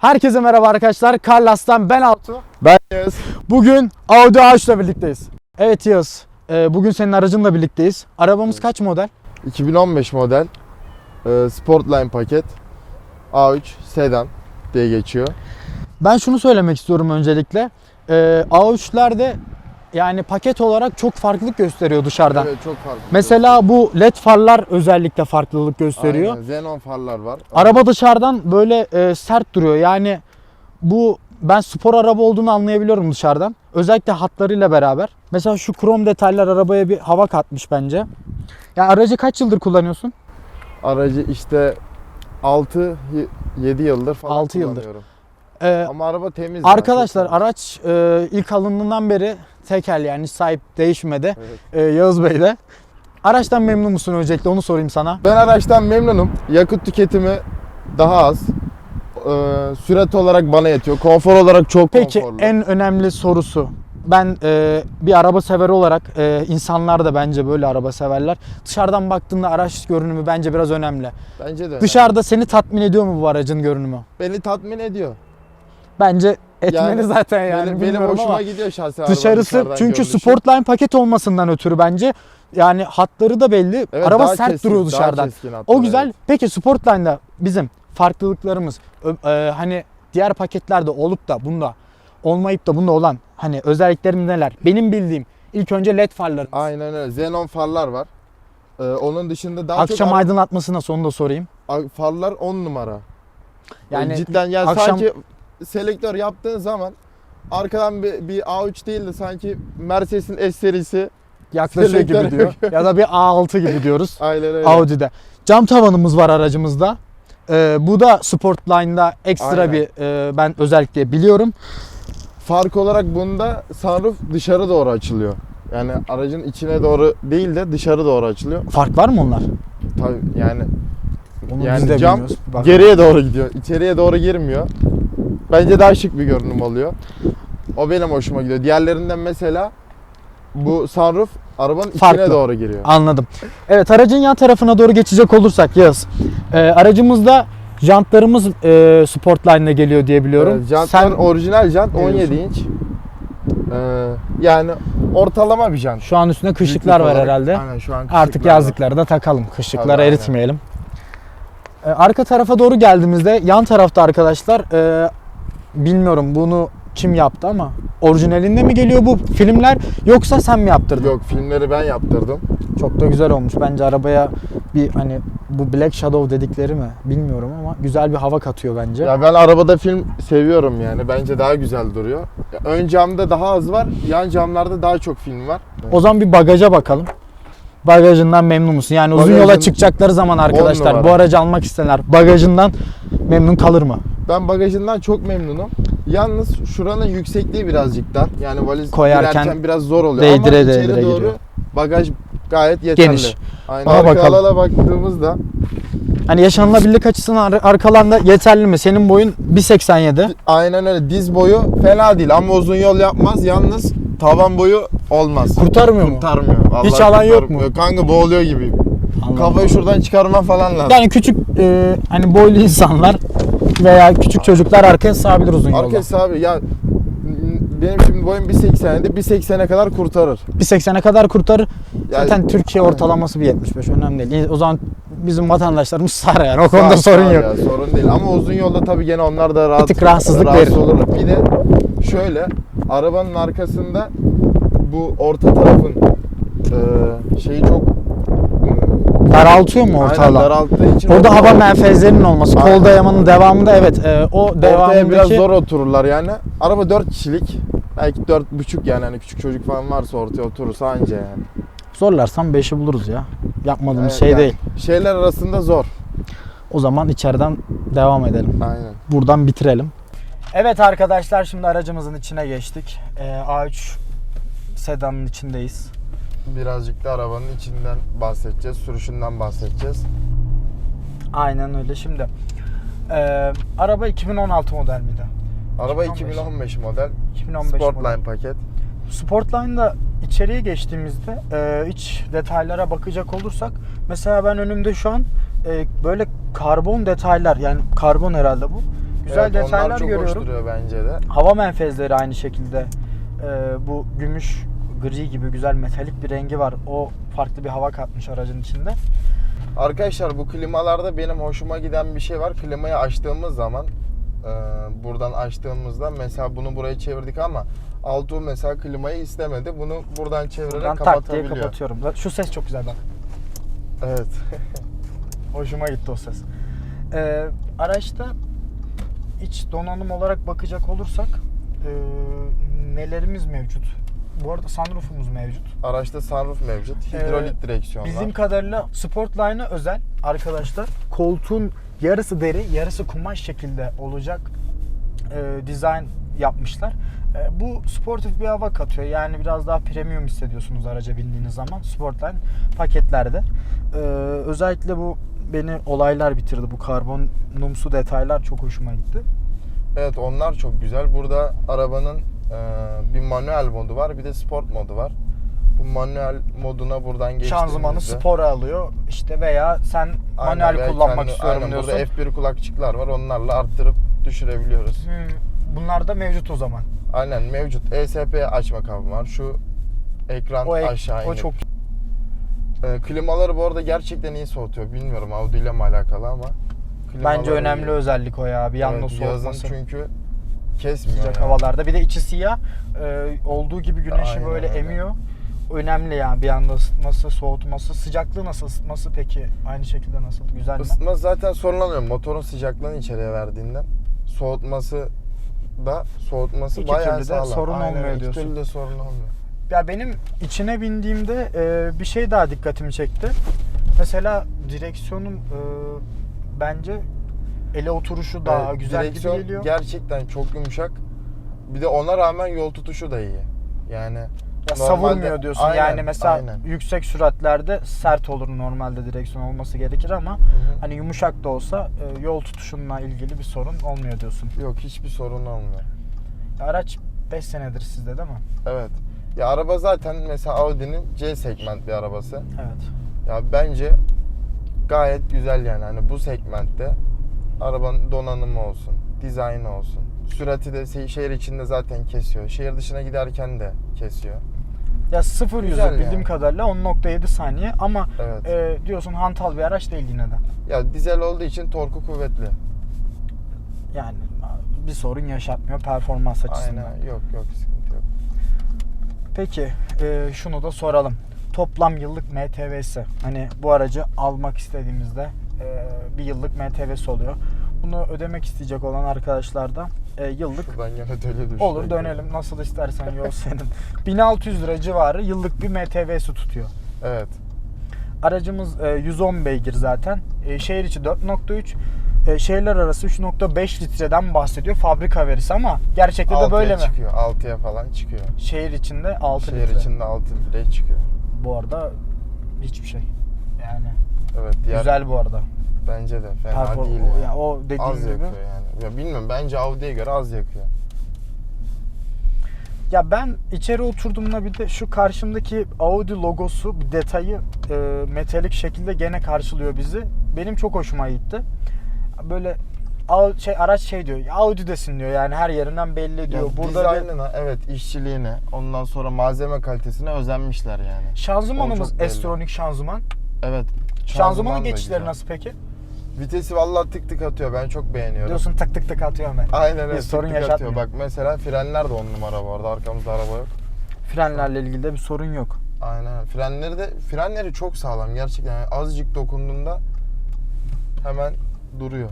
Herkese merhaba arkadaşlar. Karlas'tan ben Altu. Ben Yağız. Bugün Audi A3 ile birlikteyiz. Evet Yağız. e, Bugün senin aracınla birlikteyiz. Arabamız kaç model? 2015 model e, Sportline paket A3 sedan diye geçiyor. Ben şunu söylemek istiyorum öncelikle. E, A3'lerde yani paket olarak çok farklılık gösteriyor dışarıdan. Evet çok farklı. Mesela bu led farlar özellikle farklılık gösteriyor. Aynen, Xenon farlar var. Araba dışarıdan böyle e, sert duruyor. Yani bu ben spor araba olduğunu anlayabiliyorum dışarıdan. Özellikle hatlarıyla beraber. Mesela şu krom detaylar arabaya bir hava katmış bence. Ya aracı kaç yıldır kullanıyorsun? Aracı işte 6 7 yıldır falan Altı yıldır. kullanıyorum. Ee, Ama araba temiz. yani, arkadaşlar temiz. araç e, ilk alındığından beri tekel yani sahip değişmedi. Evet. E, Yağız Bey de. Araçtan memnun musun öncelikle onu sorayım sana. Ben araçtan memnunum. Yakıt tüketimi daha az. Ee, sürat olarak bana yetiyor. Konfor olarak çok Peki konforlu. en önemli sorusu. Ben e, bir araba severi olarak e, insanlar da bence böyle araba severler. Dışarıdan baktığında araç görünümü bence biraz önemli. Bence de. önemli. Dışarıda seni tatmin ediyor mu bu aracın görünümü? beni tatmin ediyor. Bence etmeli Yani zaten yani benim, benim hoşuma ama gidiyor şahsen. dışarısı çünkü görünüşü. Sportline paket olmasından ötürü bence yani hatları da belli. Evet, araba sert keskin, duruyor dışarıdan. hatta, O güzel. evet. Peki Sportline'da bizim farklılıklarımız e, hani diğer paketlerde olup da bunda olmayıp da bunda olan hani özelliklerimiz neler? Benim bildiğim ilk önce led farlarımız. Aynen öyle. Xenon farlar var. Ee, onun dışında daha Akşam çok aydınlatması nasıl onu da sorayım. ar- farlar 10 numara. Yani Yani cidden yani akşam- sanki selektör yaptığın zaman arkadan bir, bir A3 değil de sanki Mercedes'in S serisi yaklaşıyor gibi selektör diyor. ya da bir A6 gibi diyoruz aynen öyle. Audi'de. Cam tavanımız var aracımızda. Ee, bu da Sportline'da ekstra Aynen. bir e, ben özellikle biliyorum. Fark olarak bunda sunroof dışarı doğru açılıyor. Yani aracın içine doğru değil de dışarı doğru açılıyor. Fark var mı onlar? Tabii yani Onu Yani cam geriye doğru gidiyor. İçeriye doğru girmiyor. Bence daha şık bir görünüm oluyor. O benim hoşuma gidiyor. Diğerlerinden mesela bu sunroof arabanın içine Farklı. doğru giriyor. Anladım. Evet aracın yan tarafına doğru geçecek olursak Yağız. Ee, aracımızda jantlarımız e, Sportline'le geliyor diye biliyorum. Evet, jantlar Sen orijinal jant ne 17 inç. Ee, yani ortalama bir jant. şu an üstüne kışlıklar Büyüklük var olarak. herhalde. Aynen şu an Artık kışlıklar var. yazlıkları da takalım. Kışlıkları Tabii, aynen. eritmeyelim. Ee, arka tarafa doğru geldiğimizde yan tarafta arkadaşlar e, bilmiyorum bunu kim yaptı ama orijinalinde mi geliyor bu filmler yoksa sen mi yaptırdın? Yok filmleri ben yaptırdım. Çok da güzel olmuş. Bence arabaya bir hani bu Black Shadow dedikleri mi bilmiyorum ama güzel bir hava katıyor bence. Ya ben arabada film seviyorum yani. Bence daha güzel duruyor. Ya Ön camda daha az var. Yan camlarda daha çok film var. O zaman bir bagaja bakalım. Bagajından memnun musun? Yani uzun Bagajın yola çıkacakları zaman arkadaşlar numara. bu aracı almak isteyenler bagajından memnun kalır mı? Ben bagajından çok memnunum. Yalnız şuranın yüksekliği birazcık dar. Yani valiz Koyarken girerken biraz zor oluyor. değdire Ama içeri değdire doğru giriyor. bagaj gayet yeterli. Geniş. Aynen. Ona Arka bakalım. alana baktığımızda Hani yaşanılabilirlik açısından ar- arkalanda yeterli mi? Senin boyun 1.87. aynen öyle diz boyu fena değil ama uzun yol yapmaz. Yalnız tavan boyu olmaz. Kurtarmıyor mu? Kurtarmıyor. Vallahi Hiç alan yok kurtarmıyor. Kanka boğuluyor gibiyim. Anladım. Kafayı şuradan çıkarma falan lazım. Yani küçük e, hani boylu insanlar veya küçük çocuklar arkaya sığabilir uzun yolda. Arkası abi ya benim şimdi boyum 1.80'di. 1.80'e kadar kurtarır. 1.80'e kadar kurtarır. Yani- Zaten Türkiye ortalaması bir 75 önemli değil. O zaman bizim vatandaşlarımız sar yani o konuda Sağ- sorun sağ yok. ya, sorun değil ama uzun yolda tabii gene onlar da rahat, tık rahatsızlık rahatsız verir. olurlar. Bir de şöyle arabanın arkasında bu orta tarafın e, şeyi çok Daraltıyor mu orta aynen daralttığı için Orada hava menfezlerinin olması, kol Aynen. dayamanın devamında evet e, o ortaya devamındaki biraz zor otururlar yani. Araba 4 kişilik. Belki 4,5 yani hani küçük çocuk falan varsa ortaya oturursa anca yani. zorlarsam 5'i buluruz ya. Yapmadığımız Evet, şey yani değil. Şeyler arasında zor. O zaman içeriden devam edelim. Aynen. Buradan bitirelim. Evet arkadaşlar şimdi aracımızın içine geçtik. E, A3 sedanın içindeyiz. Birazcık da arabanın içinden bahsedeceğiz, sürüşünden bahsedeceğiz. Aynen öyle. Şimdi e, araba 2016 model miydi? Araba 2015. 2015 model. 2015 model. Sportline paket. Sportline'da içeriye geçtiğimizde e, iç detaylara bakacak olursak mesela ben önümde şu an e, böyle karbon detaylar yani karbon herhalde bu. Güzel Evet, detaylar onlar çok görüyorum. hoş duruyor bence de. Hava menfezleri aynı şekilde. Ee, bu gümüş gri gibi güzel metalik bir rengi var. O farklı bir hava katmış aracın içinde. Arkadaşlar bu klimalarda benim hoşuma giden bir şey var. Klimayı açtığımız zaman e, buradan açtığımızda mesela bunu buraya çevirdik ama Altuğ mesela klimayı istemedi. Bunu buradan çevirerek Buradan tak diye kapatabiliyor. kapatıyorum. Şu ses çok güzel bak. Evet. Hoşuma gitti o ses. Ee, araçta iç donanım olarak bakacak olursak e, nelerimiz mevcut? Bu arada sunroofumuz mevcut. Araçta sunroof mevcut. Hidrolik Ee, direksiyon var. Bizim kadarıyla Sportline'a özel arkadaşlar koltuğun yarısı deri yarısı kumaş şekilde olacak e, dizayn yapmışlar. E, bu sportif bir hava katıyor. Yani biraz daha premium hissediyorsunuz araca bindiğiniz zaman Sportline paketlerde. E, özellikle bu beni olaylar bitirdi. Bu karbonumsu detaylar çok hoşuma gitti. Evet onlar çok güzel. Burada arabanın bir manuel modu var bir de sport modu var. Bu manuel moduna buradan geçtiğimizde Şanzımanı spora alıyor. İşte veya sen Aynen, manuel kullanmak kendi- istiyorum aynen, diyorsun. Burada F1 kulakçıklar var. Onlarla arttırıp düşürebiliyoruz. Hmm, Bunlar da mevcut o zaman. Aynen mevcut. ESP açma kabı var. Şu ekran O, ek- aşağı o inip. çok Ee, klimaları bu arada gerçekten iyi soğutuyor. Bilmiyorum Audi ile mi alakalı ama. bence önemli iyi. özellik o ya. Bir yanda Evet, yazın soğutması. çünkü sıcak yani. havalarda. Bir de içi siyah e, olduğu gibi güneşi Aynen böyle öyle. emiyor. Önemli yani bir anda ısıtması, soğutması, sıcaklığı nasıl ısıtması peki aynı şekilde nasıl? Güzel mi? Isıtma zaten sorun olmuyor. Motorun sıcaklığını içeriye verdiğinden. Soğutması da soğutması İki bayağı türlü de sağlam. sorun Aynen, olmuyor iki diyorsun. türlü de sorun olmuyor. Ya benim içine bindiğimde e, bir şey daha dikkatimi çekti. Mesela direksiyonun e, bence ele oturuşu daha Evet, güzel gibi geliyor. gerçekten çok yumuşak. Bir de ona rağmen yol tutuşu da iyi. Yani Ya savurmuyor diyorsun. Aynen, yani mesela aynen. yüksek süratlerde sert olur normalde direksiyon olması gerekir ama hı. hani yumuşak da olsa e, yol tutuşunla ilgili bir sorun olmuyor diyorsun. yok hiçbir sorun olmuyor. Araç 5 senedir sizde değil mi? Evet. Ya araba zaten mesela Audi'nin C segment bir arabası. Evet. Ya bence gayet güzel yani hani bu segmentte arabanın donanımı olsun, dizaynı olsun. Sürati de şehir içinde zaten kesiyor. Şehir dışına giderken de kesiyor. Ya 0 yüzü Güzel bildiğim yani. kadarıyla 10.7 saniye ama Evet. e, diyorsun hantal bir araç değil yine de. Ya dizel olduğu için torku kuvvetli. Yani bir sorun yaşatmıyor performans açısından. Aynen. Yok yok sıkıntı yok. Peki e, şunu da soralım. Toplam yıllık MTV'si. Hani bu aracı almak istediğimizde bir yıllık MTV'si oluyor. Bunu ödemek isteyecek olan arkadaşlar da e, yıllık Şuradan yine döle düştü. olur dönelim nasıl istersen yol senin. 1600 lira civarı yıllık bir MTV'si tutuyor. Evet. Aracımız e, 110 beygir zaten. E, şehir içi 4.3 e, şehirler arası 3.5 litreden bahsediyor fabrika verisi ama gerçekte de 6'ya böyle mi? çıkıyor. 6'ya falan çıkıyor. Şehir içinde 6 Şehir litre. içinde 6 litreye çıkıyor. Bu arada hiçbir şey. Yani. Diğer, güzel bu arada. Bence de fena Perfor- değil. o, yani. ya o dediğin az gibi. yakıyor yani. Ya bilmiyorum bence Audi'ye göre az yakıyor. Ya ben içeri oturduğumda bir de şu karşımdaki Audi logosu bir detayı e, metalik şekilde gene karşılıyor bizi. Benim çok hoşuma gitti. Böyle Au- şey araç şey diyor. Audi desin diyor. Yani her yerinden belli diyor. Yani Burada bir dizaynına, evet işçiliğine, ondan sonra malzeme kalitesine özenmişler yani. O şanzımanımız çok belli. S-Tronic şanzıman. Evet. Şanzımanın da geçişleri güzel. nasıl peki? Vitesi vallahi tık tık atıyor. Ben çok beğeniyorum. Diyorsun tık tık tık atıyor hemen. Aynen Bir öyle. sorun tık tık atıyor. Bak mesela frenler de on numara bu arada. Arkamızda araba yok. Frenlerle ilgili de bir sorun yok. Aynen. Frenleri de frenleri çok sağlam gerçekten. Yani azıcık dokunduğunda hemen duruyor.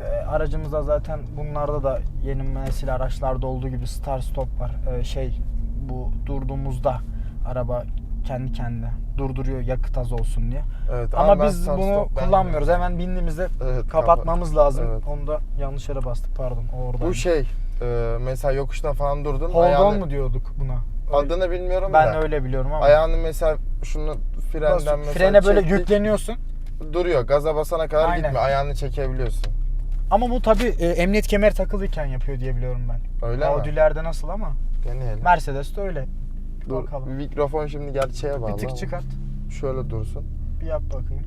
E, aracımızda zaten bunlarda da yeni nesil araçlarda olduğu gibi start stop var. E, şey bu durduğumuzda araba kendi kendine durduruyor yakıt az olsun diye. Evet. Ama ben biz bunu kullanmıyoruz. Hemen bindiğimizde Evet, kapatmamız lazım. Evet. Onu da yanlış yere bastık pardon. O orada. Bu şey e, mesela yokuşta falan durdun. Hold ayağını- on mu diyorduk buna? Adını bilmiyorum ben da. öyle biliyorum ama. Ayağını mesela şunu frenden Basıp mesela frene böyle çektik, yükleniyorsun. duruyor. Gaza basana kadar Aynen. gitmiyor. Ayağını çekebiliyorsun. Ama bu tabi emniyet kemeri takılıyken yapıyor diye biliyorum ben. Öyle mi? Audi'lerde nasıl ama Deneyelim. Mercedes'te öyle. Dur, bakalım. mikrofon şimdi gerçeğe bağlı. Bir tık çıkart. Şöyle dursun. Bir yap bakayım.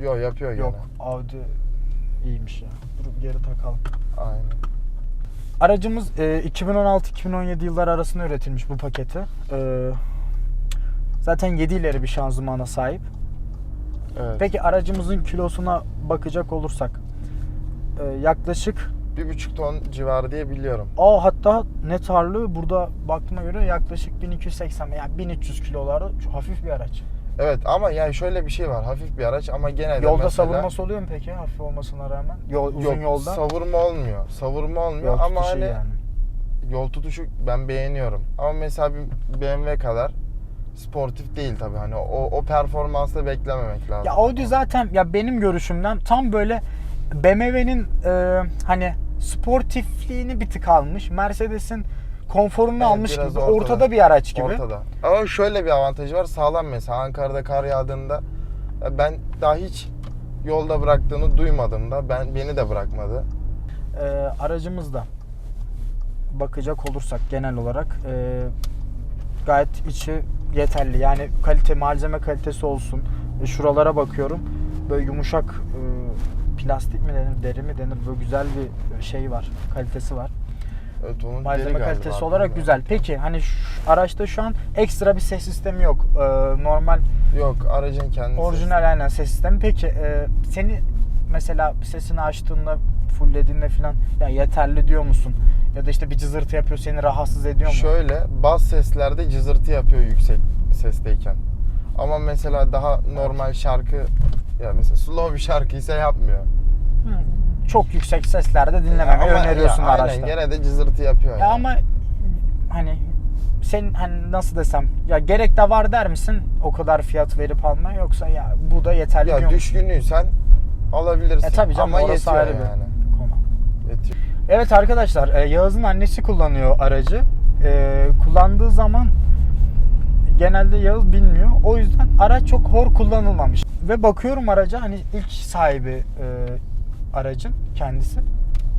Yo yapıyor. Yok Audi iyiymiş ya. Dur geri takalım. Aynen. Aracımız e, 2016-2017 yılları arasında üretilmiş bu paketi. E, zaten 7 ileri bir şanzımana sahip. Evet. Peki aracımızın kilosuna bakacak olursak e, yaklaşık Bir buçuk ton civarı diye biliyorum. Aa hatta net ağırlığı burada baktığıma göre yaklaşık 1280 yani 1300 kilolarda hafif bir araç. Evet ama yani şöyle bir şey var. Hafif bir araç ama genelde Yolda mesela... savurması oluyor mu peki hafif olmasına rağmen? Yol, uzun Yok, yolda savurma olmuyor. Savurma olmuyor yol ama hani yani. yol tutuşu ben beğeniyorum. Ama mesela bir BMW kadar sportif değil tabii. Hani o, o performansı beklememek lazım. Ya Audi zaten ya benim görüşümden tam böyle BMW'nin e, hani sportifliğini bir tık almış. Mercedes'in konforunu Evet, almış gibi ortada. ortada. bir araç gibi. Ortada. Ama şöyle bir avantajı var. Sağlam mesela Ankara'da kar yağdığında ya ben daha hiç yolda bıraktığını duymadım da ben beni de bırakmadı. E, aracımızda bakacak olursak genel olarak e, gayet içi yeterli. Yani kalite malzeme kalitesi olsun. E, şuralara bakıyorum. Böyle yumuşak e, plastik mi denir, deri mi denir? Böyle güzel bir şey var. Kalitesi var. Evet onun Malzeme kalitesi abi. olarak güzel. Peki hani şu araçta şu an ekstra bir ses sistemi yok. E, normal Yok aracın kendisi. orijinal aynen ses sistemi. Peki e, seni mesela sesini açtığında fulllediğinde falan ya yeterli diyor musun? Ya da işte bir cızırtı yapıyor seni rahatsız ediyor mu? Şöyle bas seslerde cızırtı yapıyor yüksek sesteyken. Ama mesela daha normal şarkı ya mesela slow bir şarkı ise yapmıyor. Çok yüksek seslerde dinlememeyi Ama öneriyorsun ya, araçta. Aynen gene de cızırtı yapıyor. Ya yani. ama hani sen hani nasıl desem ya gerek de var der misin o kadar fiyat verip alma yoksa ya bu da yeterli diyor ya musun? düşkünlüysen alabilirsin. E tabii canım Ama orası ayrı bir yani. konu. Yetiyor. Evet arkadaşlar e, Yağız'ın annesi kullanıyor aracı. E, kullandığı zaman genelde Yağız bilmiyor. O yüzden araç çok hor kullanılmamış. Ve bakıyorum araca hani ilk sahibi e, aracın kendisi.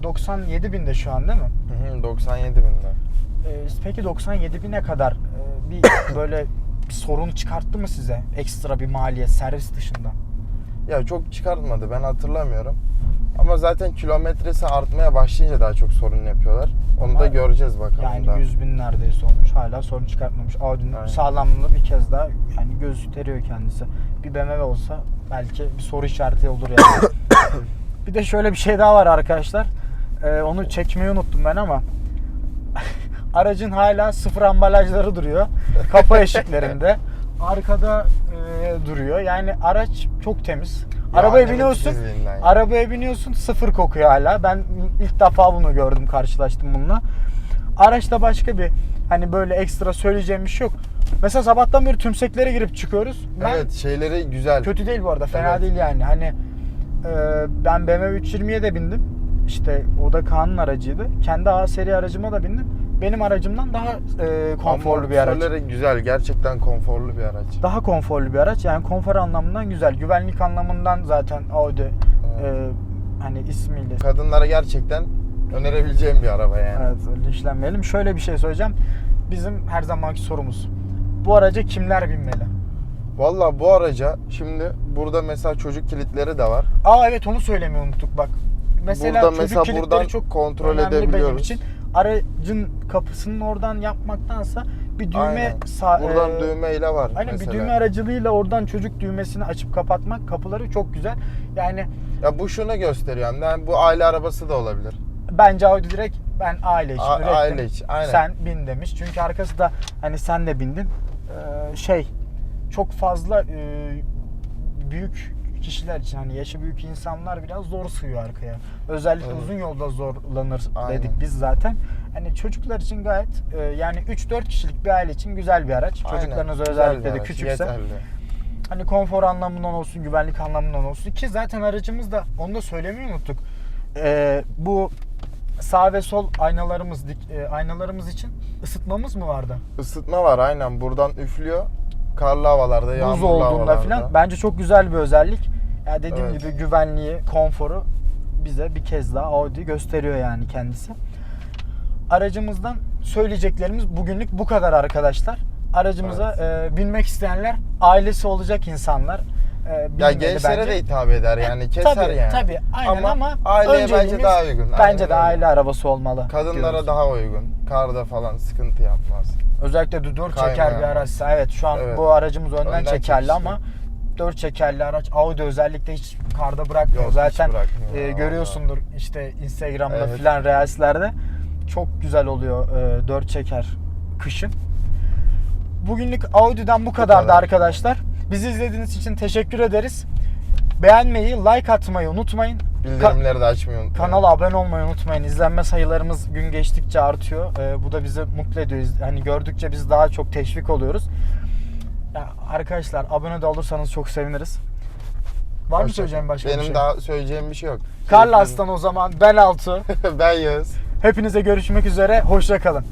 97 binde şu an değil mi? Hı hı, 97 binde. E, peki 97 bine kadar e, bir böyle bir sorun çıkarttı mı size? Ekstra bir maliyet servis dışında. Ya çok çıkartmadı ben hatırlamıyorum. Ama zaten kilometresi artmaya başlayınca daha çok sorun yapıyorlar. Onu Ama da göreceğiz bakalım Yani daha. 100 bin neredeyse olmuş. Hala sorun çıkartmamış. Audi'nin Aynen. sağlamlığını bir kez daha yani gösteriyor kendisi. Bir BMW olsa belki bir soru işareti olur yani. bir de şöyle bir şey daha var arkadaşlar. Ee, onu çekmeyi unuttum ben ama aracın hala sıfır ambalajları duruyor. Kapı eşiklerinde. Arkada e, duruyor. Yani araç çok temiz. Ya Arabaya biniyorsun. Arabaya biniyorsun sıfır kokuyor hala. Ben ilk defa bunu gördüm, karşılaştım bununla. Araçta başka bir hani böyle ekstra söyleyeceğim bir şey yok. Mesela sabahtan beri tümseklere girip çıkıyoruz. Ben Evet şeyleri güzel. kötü değil bu arada, fena Evet. değil yani. Hani ben BMW 320'ye de bindim. İşte o da Kaan'ın aracıydı. Kendi A seri aracıma da bindim. Benim aracımdan daha e, konforlu bir araç. Güzel. Gerçekten konforlu bir araç. Daha konforlu bir araç. Yani konfor anlamından güzel. Güvenlik anlamından zaten Audi e, hani ismiyle Kadınlara gerçekten önerebileceğim bir araba yani. Evet linçlenmeyelim. Şöyle bir şey söyleyeceğim. Bizim her zamanki sorumuz. Bu araca kimler binmeli? Valla bu araca şimdi burada mesela çocuk kilitleri de var. Aa evet onu söylemeyi unuttuk bak. Mesela Burada çocuk mesela kilitleri buradan çok kontrol önemli benim edebiliyoruz. için. Aracın kapısının oradan yapmaktansa bir düğme Aynen. sağ, Buradan e, düğmeyle var Aynen mesela. bir düğme aracılığıyla oradan çocuk düğmesini açıp kapatmak kapıları çok güzel. Yani Ya bu şunu gösteriyor. Yani bu aile arabası da olabilir. bence Audi direkt ben aile için A- ürettim. aile için, aynen. Sen bin demiş. Çünkü arkası da hani sen de bindin. Ee, şey çok fazla e, büyük kişiler için hani yaşı büyük insanlar biraz zor sığıyor arkaya. Özellikle Evet. uzun yolda zorlanır Aynen. dedik biz zaten. Hani çocuklar için gayet e, yani 3-4 kişilik bir aile için güzel bir araç. Aynen. Çocuklarınız özellikle de küçükse. Yeterli. Hani konfor anlamından olsun, güvenlik anlamından olsun ki zaten aracımız da onu da söylemeyi unuttuk. Ee, bu sağ ve sol aynalarımız dik- e, aynalarımız için ısıtmamız mı vardı? Isıtma var aynen. Buradan üflüyor. Karlı havalarda, Buz yağmurlu olduğunda havalarda. falan bence çok güzel bir özellik. Ya dediğim Evet. gibi güvenliği, konforu bize bir kez daha Audi gösteriyor yani kendisi. Aracımızdan söyleyeceklerimiz bugünlük bu kadar arkadaşlar. Aracımıza e, binmek isteyenler ailesi olacak insanlar. E, Ya gençlere bence. de hitap eder yani keser tabii, yani. Tabii aynen ama, aileye bence daha uygun. Bence Aynen de öyle. aile arabası olmalı. Kadınlara diyoruz. daha uygun. Karda falan sıkıntı yapmaz. Özellikle de 4 Kayma çeker bir araçsa. Evet şu an Evet. bu aracımız önden, Önden çekerli ama 4 çekerli araç Audi özellikle hiç karda bırakmıyor. Yok, Zaten bırakmıyor. e, görüyorsundur işte Instagram'da Evet. filan reelslerde çok güzel oluyor 4 çeker kışın. Bugünlük Audi'den bu kadardı kadar. arkadaşlar. Bizi izlediğiniz için teşekkür ederiz. Beğenmeyi, like atmayı unutmayın. Bildirimleri de açmayı unutmayın. Kanala abone olmayı unutmayın. İzlenme sayılarımız gün geçtikçe artıyor. Ee, bu da bizi mutlu ediyor. Hani gördükçe biz daha çok teşvik oluyoruz. Ya arkadaşlar abone de olursanız çok seviniriz. Var mı Hoşça- söyleyeceğim başka Benim bir şey? daha söyleyeceğim bir şey yok. Carl Aslan o zaman ben Altu. ben Yağız. Hepinize görüşmek üzere. Hoşça kalın.